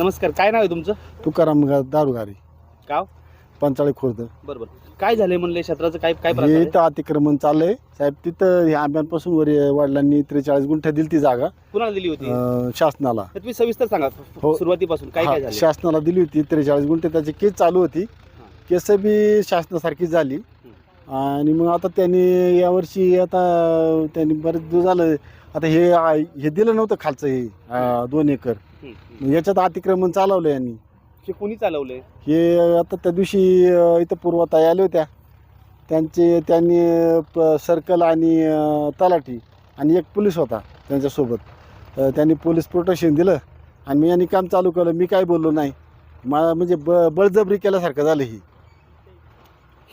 नमस्कार काय नाव आहे तुमचं? तुकाराम गा- दारुगारी गाव? पंचाळी खुर्द. बरोबर काय झालंय म्हणले क्षेत्राचं? काय काय हे आहे? इथं अतिक्रमण चाललंय. साहेब तिथं ह्या आंब्यांपासून वर वडिलांनी त्रेचाळीस गुंठे दिली ती जागा. कुणाला दिली होती? अं, शासनाला. तर तुम्ही सविस्तर सांगा हो. सुरुवातीपासून काय हा, काय झालं शासनाला दिली होती त्रेचाळीस गुंठे. त्याची केस चालू होती. केस बी शासनासारखीच झाली. आणि मग आता त्यांनी यावर्षी आता त्यांनी बरेच दिवस झालं आता हे आ- हे दिलं नव्हतं खालचं हे दोन एकर. हम्म, हम्म. मग याच्यात अतिक्रमण चालवलं यांनी. हे कोणी चालवलंय? हे आता त्या दिवशी अ, इथं पूर्वताई आल्या होत्या. त्यांचे त्यांनी प सर्कल आणि अ, तलाठी आणि एक पोलीस होता त्यांच्यासोबत. अ, त्यांनी पोलीस प्रोटेक्शन दिलं आणि मी यांनी काम चालू केलं. मी काय बोललो नाही. मला म्हणजे ब बळजबरी केल्यासारखं झालं ही.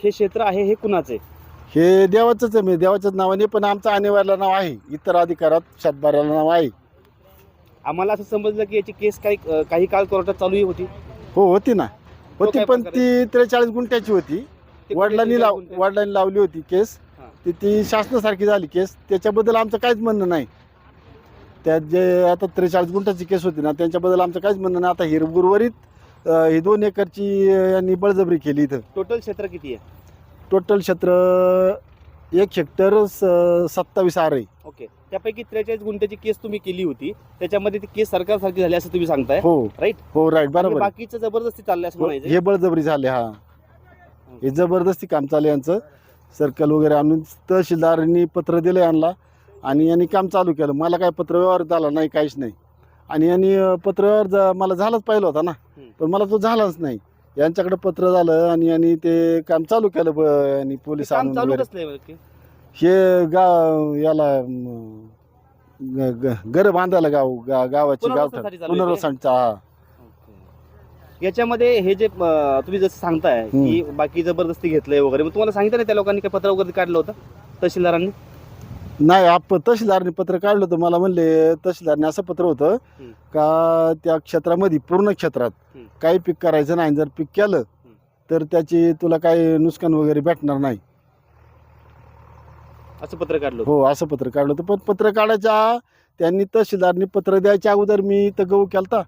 हे क्षेत्र आहे हे कुणाचं आहे? हे देवाचंच आहे म्हणजे देवाच्याच नावाने पण आमचं आणेवाला नाव आहे. इतर अधिकारात सातबाऱ्याला नाव आहे. आम्हाला असं समजलं की याची केस काही काही काळ कोर्टात चालू होती. हो होती ना. होती काय पण प्रकार ती त्रेचाळीस गुंठ्याची होती. ते वडिलांनी लाव कोणत्या? वडिलांनी लावली होती केस. हा. ती ती शासनासारखी झाली केस. त्याच्याबद्दल आमचं काहीच म्हणणं नाही. त्यात जे आता त्रेचाळीस गुंठाची केस होती ना त्यांच्याबद्दल आमचं काहीच म्हणणं नाही. आता ही उर्वरित अं, ही दोन एकरची अं, यांनी बळजबरी केली इथं. टोटल क्षेत्र किती आहे? टोटल क्षेत्र एक हेक्टर स- सत्तावीस आर आहे. ओके. त्यापैकी त्रेचाळीस गुंठ्याची केस तुम्ही केली होती. त्याच्यामध्ये ती केस सरकारसारखी झाली असं तुम्ही सांगताय. हो. राईट हो राईट बरोबर. आहे. बाकीचं जबरदस्ती चाललंय असं हो, म्हणायचं हे बळजबरी झाले हा. हे जबरदस्ती काम चालू आहे यांचं. सर्कल वगैरे आणून तहसीलदारांनी पत्र दिलं यांना. आणि यांनी काम चालू केलं. मला काय पत्रव्यवहार झाला नाही काहीच नाही. आणि यांनी अं, पत्रव्यवहार जा- मला झालाच पाहिलं होता ना. हम्म. पण मला तो झालाच नाही. यांच्याकडे पत्र झालं आणि यांनी ते काम चालू केलं ब- आणि पोलीस काम आणून चालू वगैरे. कसलं आहे बरं की? हे गाव याला अं, ग- ग- घर बांधायला गाव गा- गावाची गाव पुनर्वसनासाठी चालू आहे ते? पुनर्वसनचा हा. याच्यामध्ये हे जे अं, तुम्ही जसं सांगताय की बाकी जबरदस्ती घेतलंय वगैरे मग तुम्हाला सांगितलं नाही त्या लोकांनी काय पत्र वगैरे काढलं होतं? तहसीलदारांनी? नाही आप तहसीलदारने पत्र काढलं होतं. मला म्हणले तहसीलदारने असं पत्र होतं. का त्या क्षेत्रामध्ये पूर्ण क्षेत्रात. काही पीक करायचं नाही. जर पीक केलं तर त्याची तुला काही नुकसान वगैरे भेटणार नाही. असं पत्र काढलं होतं? हो असं पत्र काढलं होतं. पण पत्र काढायच्या त्यांनी तहसीलदारने पत्र द्यायच्या अगोदर मी इथं गहू केलता.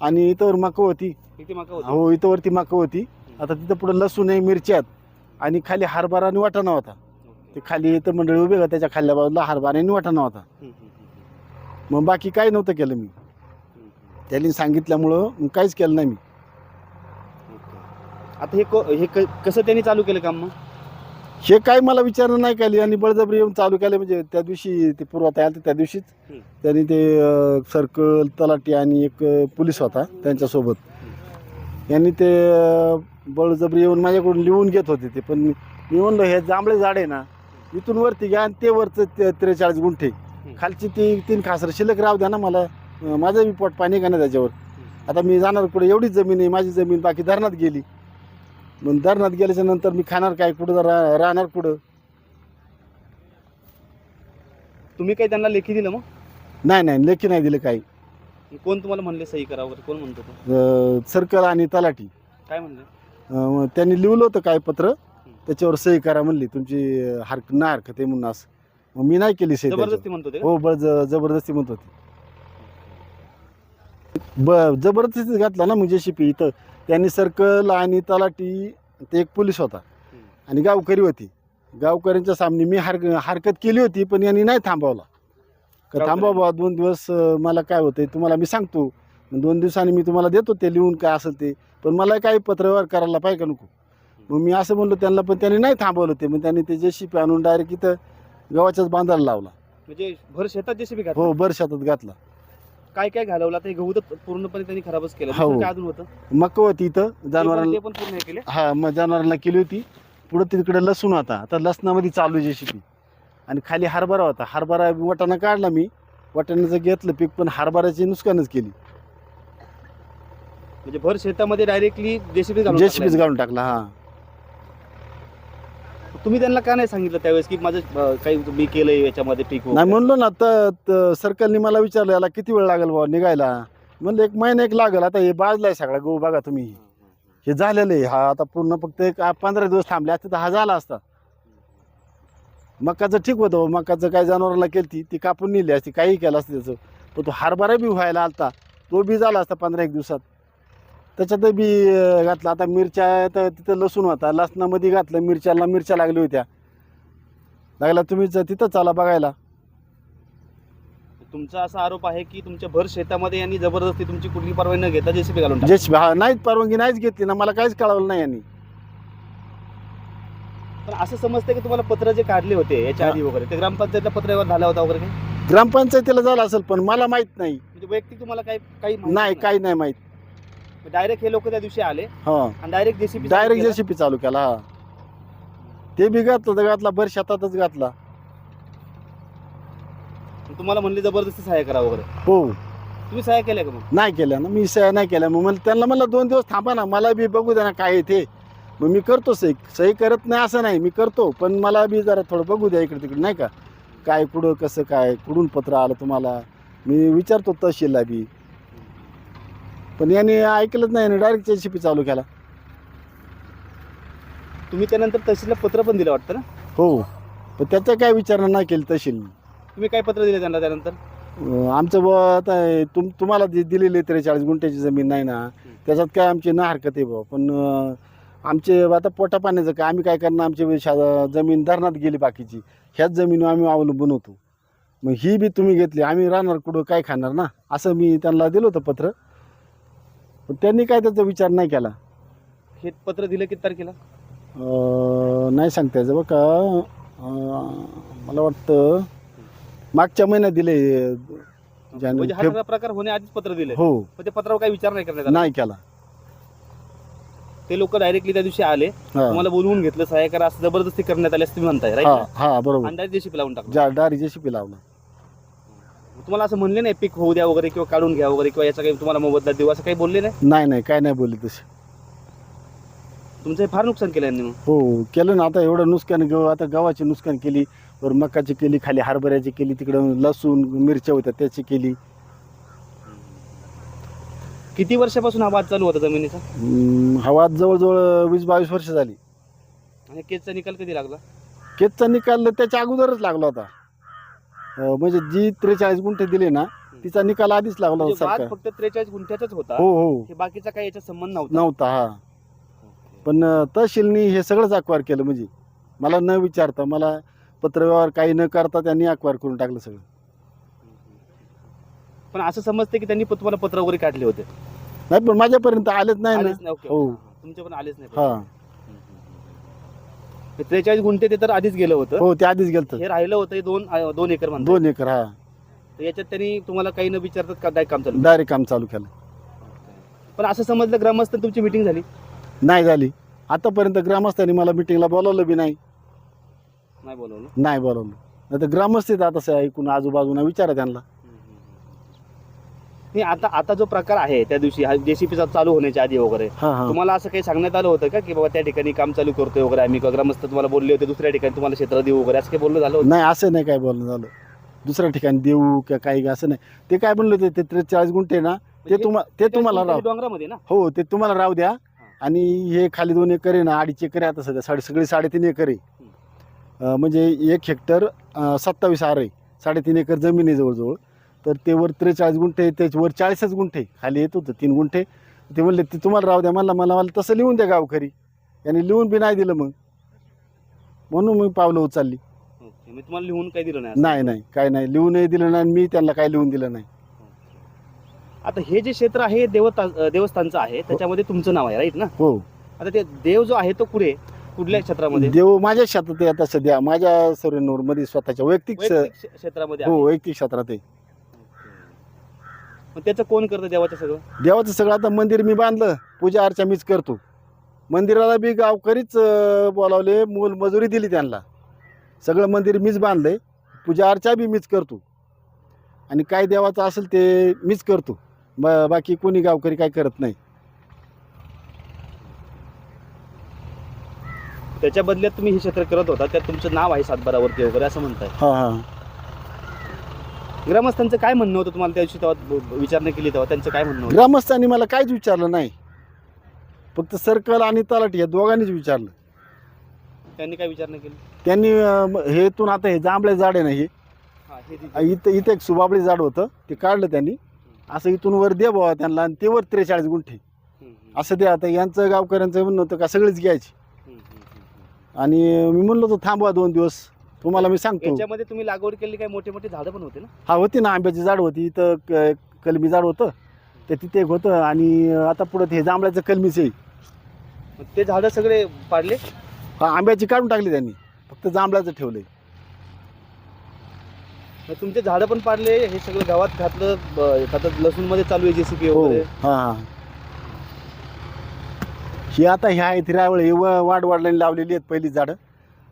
आणि इथंवर मका होती. किती माका होतं? हो इथं वरती मका होती. आता तिथं पुढे लसूण आहे मिरच्यात आणि खाली हरभरा आणि वाटाणा होता. ते खाली इथं मंडळी उभे का? त्याच्या खाल्ल्या बाजूला हरभरा आणि वाटाणा होता. मग बाकी काही नव्हतं केलं मी. त्यांनी सांगितल्यामुळं मग काहीच केलं नाही मी. आता हे को- हे क- कसं त्यांनी चालू केलं काम मग? हे काय मला विचारणं नाही केली. आणि बळजबरी येऊन चालू केलं. म्हणजे त्या दिवशी ते पूर्वात आलं त्या दिवशीच. हम्म. त्यांनी ते अं, सर्कल तलाठी आणि एक अं, पोलीस होता त्यांच्यासोबत. यांनी ते अं, बळजबरी येऊन माझ्याकडून लिहून घेत होते ते. पण मी म्हणलं हे जांभळे झाड आहे ना इथून वरती घ्या आणि ते वरचं त्रेचाळीस गुंठे. खालची ती तीन खासर. शिल्लक राहू द्या ना मला. माझं बी पोट पाणी का त्याच्यावर. आता मी जाणार पुढे. एवढीच जमीन आहे. माझी जमीन बाकी धरणात गेली. मग धरणात गेल्याच्यानंतर मी खाणार काय? कुठं रा राहणार कुठं? तुम्ही काही त्यांना लेखी दिलं मग? नाही नाही. लेखी नाही दिलं काही. कोण तुम्हाला म्हणले सही करा वगैरे कोण म्हणतो सर्कल आणि तलाठी. काय म्हणले? त्यांनी लिहिलं होतं काय पत्र? त्याच्यावर सही करा म्हणली तुमची हरक ना हरकत आहे म्हणून असं. मग मी नाही केली सही त्याच्यावर. म्हणतो ते का? हो बळ जबरदस्ती म्हणत होती. ब जबरदस्तीच घातला ना म्हणजे शिपी इथं. त्यांनी सर्कल आणि तलाठी ते एक पोलीस होता. आणि गावकरी होती. गावकऱ्यांच्या सामने मी हर हरकत केली होती पण यांनी नाही थांबवला. का गावकऱ्यांनी? थांबवा बुवा दोन दिवस अं, मला काय होतंय तुम्हाला मी सांगतो. दोन दिवसांनी मी तुम्हाला देतो ते लिहून काय असेल ते. पण मला काही पत्रव्यवहार करायला पाहिजे का नको? मग मी असं म्हणलो त्यांना पण त्यांनी नाही थांबवलं ते. मग त्यांनी ते जे शिपी आणून डायरेक्ट इथं गव्हाच्याच बांधायला लावला. म्हणजे भर शेतात जेसीबी घातलं? हो बर शेतात घातला. काय काय घालवलं? हे गहू तर पूर्णपणे त्यांनी खराबच केलं. हो. दुसरं काय अजून होतं? मका होती इथं ते जनावरांना ते पण पूर्ण हे केले? हा मग जनावरांना केली होती. पुढं तिकडे लसूण होता. आता लसणामध्ये चालू जे शिपी आणि खाली हरभरा होता. हरभरा वाटाणा काढला मी. वाटाण्याचं घेतलं पीक पण हरभऱ्याची नुकसानच केली. म्हणजे भर शेतामध्ये डायरेक्टली जेसीबी टाकलंय. घालून टाकला हा. तुम्ही त्यांना का नाही सांगितलं त्यावेळेस की माझं अं, काही मी केलंय याच्यामध्ये पीक नाही? म्हणलो ना तर तर सरकारने मला विचारलं याला किती वेळ लागेल बाबा निघायला? म्हणलं एक महिना एक लागेल. आता हे बाजलाय सगळा गहू बघा तुम्ही. हे झालेलं आहे. हा आता पूर्ण फक्त एक आ- पंधरा दिवस थांबले. असते तर हा झाला असता. मकाचं ठीक होतं. मकाचं काय जनावरांना केली ती ती कापून नेली असती. काही केलं असतं त्याचं. पण तो हरभरा बी व्हायला आलता. तो बी झाला असता पंधरा एक दिवसात. त्याच्यात बी घातला. आता मिरच्या तर तिथं लसूण होता. लसणामध्ये घातलं मिरच्याला मिरच्या लागल्या होत्या. लागला तुम्ही तिथं चाला बघायला. तुमचा असा आरोप आहे की तुमच्या भर शेतामध्ये यांनी जबरदस्ती तुमची कुठली परवानगी न घेता जेसीबी घालून टाकली. जे हा नाहीच परवानगी नाहीच घेतली ना. मला काहीच कळवलं नाही यांनी. पण असं समजतं की तुम्हाला पत्र जे काढले होते याच्या. आधी वगैरे ते ग्रामपंचायतला पत्रव्यवहार झाला होता वगैरे? काही? ग्रामपंचायतीला झालं असेल पण मला माहीत नाही. म्हणजे वैयक्तिक तुम्हाला काही काही नाही. काही नाही माहीत. डायरेक्ट हे लोक त्या दिवशी आले. हा. आणि डायरेक्ट जेसीबी डायरेक्ट जेसीपी चालू केला हा. ते बी घातलं तर घातला भर शेतातच घातला. तुम्हाला म्हणले जबरदस्ती सहाय्य करा वगैरे. हो. तुम्ही सहाय्य केल्या का मग? नाही केल्या ना मी सह्या नाही केल्या. मग मला त्यांना मला दोन दिवस थांबा ना मला बी बघू द्या ना काय आहे ते. मग मी करतो सही. सही करत नाही असं नाही मी करतो. पण मला बी जरा थोडं बघू द्या इकडे तिकडे नाही का? काय कुठं कसं काय कुठून पत्र आलं तुम्हाला? मी विचारतो तहसीलला बी. पण यांनी ऐकलंच नाही डायरेक्ट जेसीपी चालू केला. तुम्ही त्यानंतर तहसीलला पत्र पण दिलं वाटतं ना? हो. पण त्याचं काय विचारणा नाही केली तहसील. तुम्ही काय पत्र दिले त्यांना त्यानंतर? अं, आमचं बुवा आता हे तुम तुम्हाला जी दिलेली त्रेचाळीस गुंठ्याची जमीन नाही ना त्याच्यात काय आमची ना हरकत आहे बुवा. पण अं, आमचे आता पोटा पाण्याचं काय आम्ही काय करणार? आमची शा- जमीन धरणात गेली बाकीची. ह्याच जमिनीवर आम्ही अवलंबून होतो. मग ही बी तुम्ही घेतली आम्ही राहणार कुठं काय खाणार ना? असं मी त्यांना दिलं होतं पत्र. पण त्यांनी काय त्याचा विचार नाही केला. हे पत्र दिलं किती तारखेला? अं, नाही सांगता यायचं बघ का. अं, मला वाटतं मागच्या महिन्यात दिले जानेवारी म्हणजे हा सगळा प्रकार होण्याआधीच पत्र दिले. हो. पण ते पत्रावर काही विचार नाही करण्यात आला. नाही केला. ते लोक डायरेक्टली त्या दिवशी आले. हा. तुम्हाला बोलवून घेतलं सहाय्य करा असं जबरदस्ती करण्यात आली असं तुम्ही म्हणताय हा राईट हा बरोबर. डायरेक्ट जेसीबी लावून टाकलं. जा डारी जेसीपी लावला. तुम्हाला असं म्हणले नाही पीक होऊ द्या वगैरे किंवा काढून घ्या वगैरे किंवा याचा काही तुम्हाला मोबदला देऊ असं काही बोलले नाही? नाही नाही काय नाही बोलली तशी तुमचं हे फार नुकसान केलं यांनी मग. हो केलं ना. आता एवढं नुकसान गव आता गव्हाची नुकसान केली वर मकाची केली खाली हरभऱ्याची केली तिकडं लसूण मिरच्या होत्या त्याची केली. किती वर्षापासून हा वाद चालू होता जमिनीचा? हम्म, हवा जवळजवळ वीस बावीस वर्ष झाली. आणि केसचा निकाल कधी लागला? केसचा निकाल त्याच्या अगोदरच लागला होता. म्हणजे जी त्रेचाळीस गुंठे दिले ना तिचा निकाल आधीच लागला म्हणजे होता वाद सरकार. फक्त त्रेचाळीस गुंठ्याचाच होता. हो हो. हे बाकीचा काही याचा संबंध नव्हता. नव्हता हा. पण अं, तहसीलनी हे सगळंच अक्वार केलं म्हणजे. मला न विचारता मला पत्रव्यवहार काही न करता त्यांनी अक्वार करून टाकलं सगळं. पण असं समजतं की त्यांनी प- तुम्हाला पत्र वगैरे काढले होते. नाही पण माझ्यापर्यंत आलेच नाही ना. आलेच नाही ओके हो. तुमचे पण आलेच नाही हा. त्रेचाळीस गुंठे ते तर आधीच गेलं होतं. हो ते आधीच गेलं हे राहिलं होतं हे दोन दोन एकर म्हणतात. दोन एकर हा. तर याच्यात त्यांनी तुम्हाला काही न विचारतात का काय काम चालू डायरेक्ट काम चालू केलं. पण असं समजलं ग्रामस्थ तुमची मिटिंग झाली? नाही झाली. आतापर्यंत ग्रामस्थांनी मला मिटिंगला बोलावलं बी नाही. नाही बोलवलं? नाही बोलावलं. नाही तर ग्रामस्थ आता ऐकून आजूबाजूला विचारा त्यांना. नाही आता आता जो प्रकार आहे त्या दिवशी जेसीपीचा चालू होण्याच्या आधी वगैरे हा हा. तुम्हाला असं काही सांगण्यात आलं होतं का की बाबा त्या ठिकाणी काम चालू करतोय वगैरे आम्ही किंवा ग्रामस्थ तुम्हाला बोलले होते दुसऱ्या ठिकाणी तुम्हाला क्षेत्र देऊ वगैरे असं काही बोलणं झालं होतं? नाही असं नाही काय बोलणं झालं. दुसऱ्या ठिकाणी देऊ किंवा काही असं नाही. ते काय म्हणलं होते ते त्रेचाळीस गुंठे ना ते म्हणजे तुम्हा ते तुम्हाला राव डोंगरामध्ये ना? हो ते तुम्हाला राहू द्या. आणि हे खाली दोन एकर आहे ना अडीच एकर आहे आता सध्या साडे सगळी साडेतीन एकर आहे. अं, म्हणजे एक हेक्टर अं, सत्तावीस आर आहे. साडेतीन एकर जमीन आहे जवळजवळ. तर ते वर त्रेचाळीस गुंठे त्याच्यावर चाळीसच गुंठे खाली येत होतं तीन गुंठे. ते म्हणले ते तुम्हाला राहू द्या मला मला मला तसं लिहून द्या गावकरी. यांनी लिहून बी नाही दिलं मग. म्हणून मी पावलं उचलली. ओके मी तुम्हाला लिहून काही दिलं नाही? नाही नाही काय नाही. लिहूनही दिलं नाही आणि मी त्यांना काय लिहून दिलं नाही. आता हे जे क्षेत्र आहे देवता देवस्थानचं आहे त्याच्यामध्ये तुमचं नाव आहे राईट ना? हो. आता ते देव जो आहे तो कुठे? कुठल्या क्षेत्रामध्ये? देव माझ्या शेतात आहे आता सध्या. माझ्या सरेनूरमध्ये स्वतःच्या वैयक्तिक स- वैयक्तिक क्षे- क्षेत्रामध्ये हो. वैयक्तिक क्षेत्रात आहे. मग त्याचं कोण करतं देवाचं सगळं? देवाचं सगळं आता मंदिर मी बांधलं पूजा अर्चा मीच करतो. मंदिराला बी गावकरीच अं, बोलावले मूल मजुरी दिली त्यांना. सगळं मंदिर मीच बांधलंय पूजा अर्चा बी मीच करतो. आणि काय देवाचं असेल ते मीच करतो. बा बाकी कोणी गावकरी काय करत नाही. त्याच्या बदल्यात तुम्ही हे क्षेत्र करत होता त्यात तुमचं नाव आहे सातबारावरती वगैरे असं म्हणताय. हां हां. ग्रामस्थांचं काय म्हणणं होतं तुम्हाला त्या दिवशी तेव्हा विचारणा केली तेव्हा? त्यांचं काय म्हणणं होतं? ग्रामस्थांनी मला काहीच विचारलं नाही. फक्त सर्कल आणि तलाठी या दोघांनीच विचारलं. त्यांनी काय विचारणा केली? त्यांनी अं, हे इथून आता हे जांभळे झाड आहे ना हे हा, हे इथं इथं एक सुबाबळी झाड होतं ते काढलं त्यांनी. असं इथून वर दे बाबा त्यांना आणि ते वर त्रेचाळीस गुंठे. हम्म, हम्म, असं द्या आता यांचं गावकऱ्यांचं म्हणणं होतं का सगळीच घ्यायची. हम्म, हम्म, हम्म. आणि मी म्हणलो होतो थांबवा दोन दिवस. तुम्हाला मी सांगतो. याच्यामध्ये तुम्ही लागवड केलेली काही मोठे मोठे झाडं पण होते ना? हा होती ना आंब्याची झाड होती इथं क- कलमी झाड होतं. ते तिथे एक होतं आणि आता पुढं ते जांभळाचं कलमीच आहे. मग ते झाडं सगळे पाडले? हा आंब्याची काढून टाकली त्यांनी. फक्त जांभळाचं ठेवलंय. मग तुमचे झाडं पण पाडले हे सगळं गावात घातलं ब- आता लसूणमध्ये चालू आहे जेसीपी हो वगैरे. हा हा. ही आता ह्या आहेत रायवळ ही व- वाढ वाढल्याने लावलेली आहेत पहिली झाडं.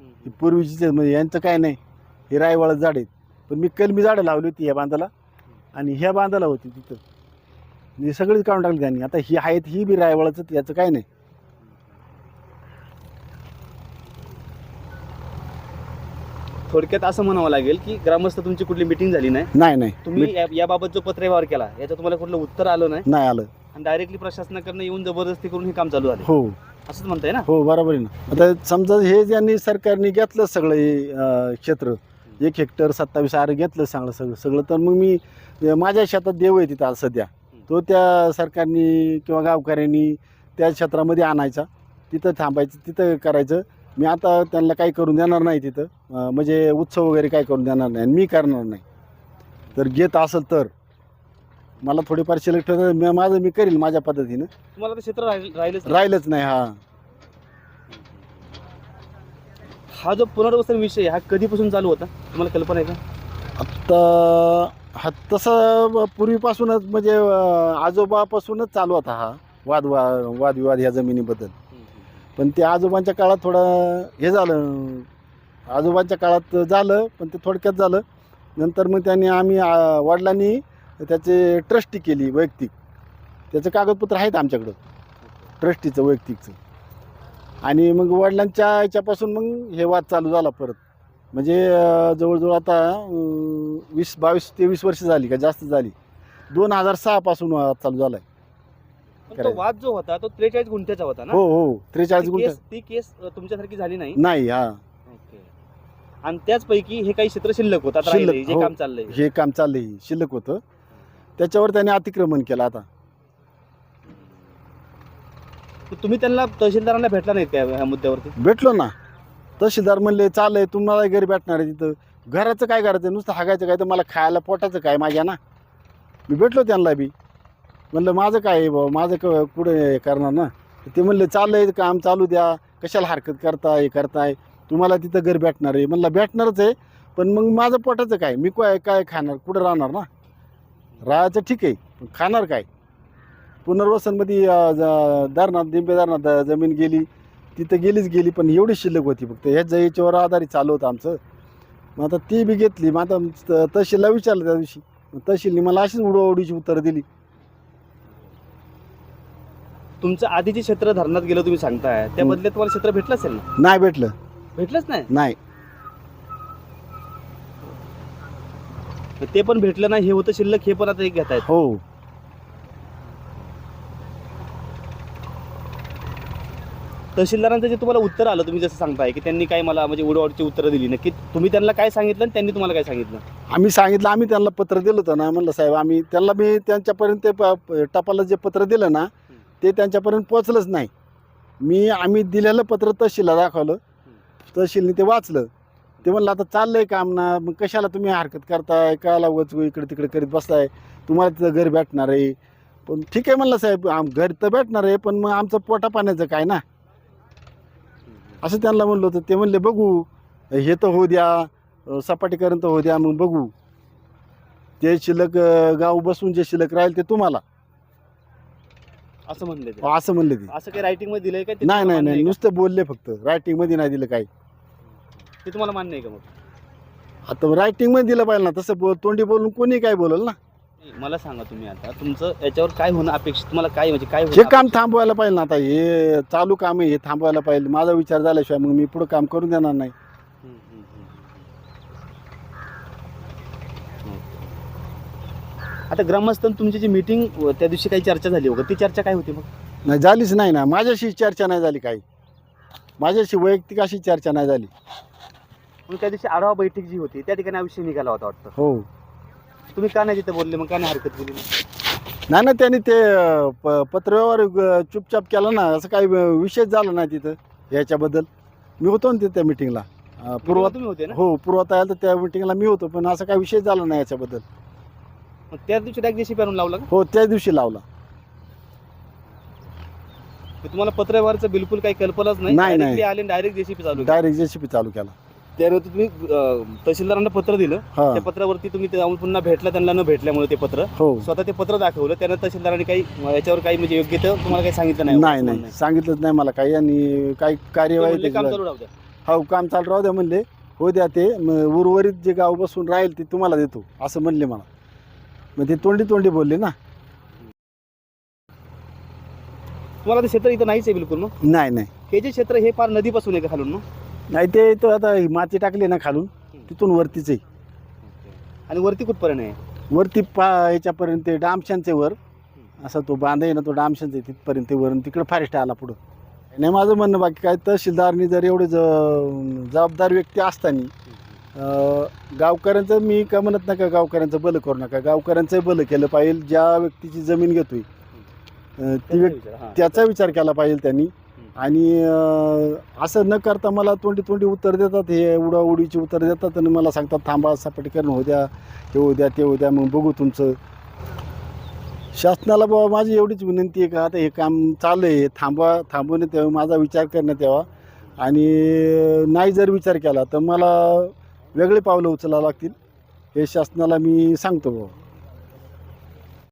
ही पूर्वीचीच आहेत म्हणजे यांचं काय नाही. हे रायवळ झाड आहेत. पण मी कलमी झाडं लावली होती ह्या बांधाला. आणि ह्या बांधाला होती तिथं. हे सगळीच काढून टाकली त्यांनी. आता ही आहेत ही बी रायवळच याचं काय नाही. थोडक्यात असं म्हणावं लागेल की ग्रामस्थ तुमची कुठली मिटिंग झाली नाही. नाही नाही. तुम्ही या- याबाबत जो पत्रव्यवहार केला याचं तुम्हाला कुठलं उत्तर आलं नाही? नाही आलं. आणि डायरेक्टली प्रशासनाकडनं येऊन जबरदस्ती करून हे काम चालू झाले हो. असंच म्हणताय ना? हो बरोबर आहे ना. आता समजा हे ज्यांनी सरकारने घेतलं सगळं हे अं, क्षेत्र एक हेक्टर सत्तावीस आर घेतलं चांगलं सगळं सगळं. तर मग मी अं, माझ्या शेतात देव आहे तिथं आज सध्या. तो त्या सरकारने किंवा गावकऱ्यांनी त्या क्षेत्रामध्ये आणायचा. तिथं थांबायचं तिथं करायचं. मी आता त्यांना काही करून देणार नाही तिथं. अं, म्हणजे उत्सव वगैरे काही करून देणार नाही आणि मी करणार नाही. तर घेत असेल तर. मला थोडीफार सिलेक्ट माझं मी करील माझ्या पद्धतीनं. तुम्हाला तर क्षेत्र राहिल- राहिलंच नाही. राहिलंच नाही हा. हा जो पुनर्वसन विषय हा कधीपासून चालू होता? तुम्हाला कल्पना आहे का? आत्ता हा तसं पूर्वीपासूनच म्हणजे अं, आजोबापासूनच चालू होता हा. वाद वा वादविवाद ह्या जमिनीबद्दल. पण ते आजोबांच्या काळात थोडं हे झालं. आजोबांच्या काळात झालं पण ते थोडक्यात झालं. नंतर मग त्यांनी आम्ही आ, वडिलांनी त्याचे ट्रस्टी केली वैयक्तिक. त्याचं कागदपत्र आहेत आमच्याकडं. ट्रस्टीचं वैयक्तिकचं. आणि मग वडिलांच्या याच्यापासून मग हे वाद चालू झाला परत. म्हणजे जवळजवळ आता वीस बावीस तेवीस वर्ष झाली का जास्त झाली. दोन हजार सहापासून वाद चालू झाला आहे तो. वाद जो होता तो त्रेचाळीस गुंठ्याचा होता ना? हो हो त्रेचाळीस ती गुंठ केस ती केस अ, तुमच्यासारखी झाली नाही? नाही हा. ओके. आणि त्याचपैकी हे काही क्षेत्र शिल्लक होतात शिल्लक, जे हो. काम चाललंय. हे काम चाललंय शिल्लक होतं. त्याच्यावर त्याने अतिक्रमण केलं आता. तुम्ही त्यांना तहसीलदारांना भेटला नाहीत का ह्या मुद्द्यावरती? भेटलो ना. तहसीलदार म्हणले चाललंय तुम्हाला घरी भेटणार आहे तिथं. घराचं काय करायचं नुसतं हागायचं काय? तर मला खायला पोटाचं काय? माझ्या ना. मी भेटलो त्यांना बी. म्हणलं माझं काय आहे बाबा माझं क कुठं हे करणार ना? ते म्हणले चाललंय काम चालू द्या. कशाला हरकत करताय हे करताय? तुम्हाला तिथं घर भेटणार आहे. म्हणलं भेटणारच आहे पण मग माझं पोटाचं काय? मी काय काय खाणार? कुठं राहणार ना? राहायचं ठीक आहे पण खाणार काय? पुनर्वसनमध्ये अं, ज- धरणात दिंबे धरणात जमीन गेली तिथं गेलीच गेली पण एवढी शिल्लक होती फक्त. ह्याच याच्यावर आधारित चालू होतं आमचं. मग आता ती बी घेतली. मग आता तहसीलला विचारलं त्या दिवशी. तहसीलने मला अशीच उडवाउडीची उत्तरं दिली. तुमचं आधीचे क्षेत्र धरणात गेलं तुम्ही सांगताय. त्या बदल्यात तुम्हाला क्षेत्र भेटलं असेल ना? नाही भेटलं. भेटलंच नाही? नाही. मग ते पण भेटलं नाही हे होतं शिल्लक हे पण आता एक घेतायत. हो. तहसीलदारांचं जे तुम्हाला उत्तर आलं तुम्ही जसं सांगताय की त्यांनी काय मला म्हणजे उडवाडची उत्तरं दिली नक्की तुम्ही त्यांना काय सांगितलं आणि त्यांनी तुम्हाला काय सांगितलं? आम्ही सांगितलं आम्ही त्यांना पत्र दिलं होतं ना म्हणलं साहेब आम्ही त्यांना मी त्यांच्यापर्यंत ते प- टपाला जे पत्र दिलं ना ते त्यांच्यापर्यंत पोचलंच नाही. मी आम्ही दिलेलं पत्र तहसीलला दाखवलं तहसीलने ते वाचलं. ते म्हणलं आता चाललंय काम ना मग कशाला तुम्ही हरकत करताय? काला वच इकडे तिकडे करीत बसताय तुम्हाला तिथं घर भेटणार आहे. पण ठीक आहे म्हणलं साहेब आम घर तर भेटणार आहे पण मग आमचं पोटा पाण्याचं काय ना? असं त्यांना म्हणलं होतं. ते म्हणले बघू हे तर होऊ द्या सपाटीकरण तर होऊ द्या मग बघू. ते शिल्लक गाव बसून जे शिल्लक राहील ते तुम्हाला. असं म्हणले असं म्हणले ते. असं काही रायटिंगमध्ये दिलंय का नाही नाही नाही. नुसतं बोलले फक्त. रायटिंगमध्ये नाही दिलं काही? ते तुम्हाला मान्य आहे का मग? आता रायटिंगमध्ये दिलं पाहिजे ना तसं बोल तोंडी बोलून कोणी काय बोलल ना? नाही, मला सांगा तुम्ही आता. तुमचं याच्यावर काय होणं अपेक्षित? तुम्हाला काय म्हणजे काय हे होणं काम? थांबवायला पाहिजे ना आता हे चालू काम आहे हे थांबवायला पाहिजे माझा विचार झाल्याशिवाय मग मी पुढं काम करून देणार नाही. हम्म, हम्म, हम्म, हम्म. आता ग्रामस्थ तुमची जी मीटिंग त्या दिवशी काही चर्चा झाली वगैरे ती चर्चा काय होती मग? नाही झालीच नाही ना. माझ्याशी चर्चा नाही झाली काही. माझ्याशी वैयक्तिक अशी चर्चा नाही झाली. मग त्या दिवशी आढावा बैठक जी होती त्या ठिकाणी हा विषय निघाला होता वाटतं? हो. तुम्ही का नाही तिथे बोलले? मग का नाही हरकत केली? मग? नाही ना त्यांनी ते अं, प पत्रव्यवहार अं, चुपचाप केला ना असं काही अं, विषयच झाला नाही तिथं याच्याबद्दल. मी होतो ना तिथे त्या मिटिंगला पूर्वात तुम्ही होते ना? हो पूर्वात आलं तर त्या मिटिंगला मी होतो पण असं काही विषय झाला नाही याच्याबद्दल. मग त्याच दिवशी डायरेक्ट जेसीपी आणून लावला का? हो त्याच दिवशी लावला. मग तुम्हाला पत्रव्यवहारचं बिलकुल काही कल्पनाच नाही? नाही, नाही. Directly आले डायरेक्ट जेसीपी चालू केलं. डायरेक्ट जेसीपी चालू केला. त्यानंतर तुम्ही अं, तहसीलदारांना पत्र दिलं. हा. त्या पत्रावरती तुम्ही ते जाऊन पुन्हा भेटला त्यांना न भेटल्यामुळे ते पत्र. हो. स्वतः ते पत्र दाखवलं. त्यानं तहसीलदारांनी काही अं, याच्यावर काही म्हणजे योग्य ते तुम्हाला काही सांगितलं नाही. नाही नाही. सांगितलंच नाही मला काही. आणि काही ते कार्यवाही म्हणले काम चालू राहू द्या. हो काम चालू राहू द्या म्हणले. हो द्या ते. म, उर्वरित जे गाव बसून राहील ते तुम्हाला देतो असं म्हणले मला. मग ते तोंडी तोंडी बोलले ना. तुम्हाला ते क्षेत्र इथं नाहीच आहे बिलकुल मग? नाही नाही. हे जे क्षेत्र हे फार नदीपासून आहे का खालून मग? नाही ते तो आता ही माती टाकली ना खालून तिथून वरतीच आहे. आणि वरती कुठपर्यंत आहे? वरती पा याच्यापर्यंत ते डामशांचे वर. असा तो बांध आहे ना तो डामशांचे तिथपर्यंत ते वर तिकडे फॉरेस्ट आला पुढं. नाही माझं म्हणणं बाकी काय तहसीलदारनी जर एवढे ज जबाबदार व्यक्ती असताना गावकऱ्यांचं मी का म्हणत नका गावकऱ्यांचं बलं करू नका. गावकऱ्यांचंही बलं केलं पाहिजे ज्या व्यक्तीची जमीन घेतोय ती व्यक्ती. त्याचा विचार केला पाहिजे त्यांनी. आणि असं न करता मला तोंडी तोंडी उत्तर देतात हे उडाउडीची उत्तर देतात आणि मला सांगतात थांबा सपाटीकरण होऊ द्या हे हो द्या ते हो द्या मग बघू तुमचं. शासनाला बाबा माझी एवढीच विनंती आहे का आता हे काम चाललं आहे थांबा थांबवा थांबवण्यात माझा विचार करण्यात यावा आणि नाही जर विचार केला तर मला वेगळे पावलं उचलावं लागतील हे शासनाला मी सांगतो बाबा.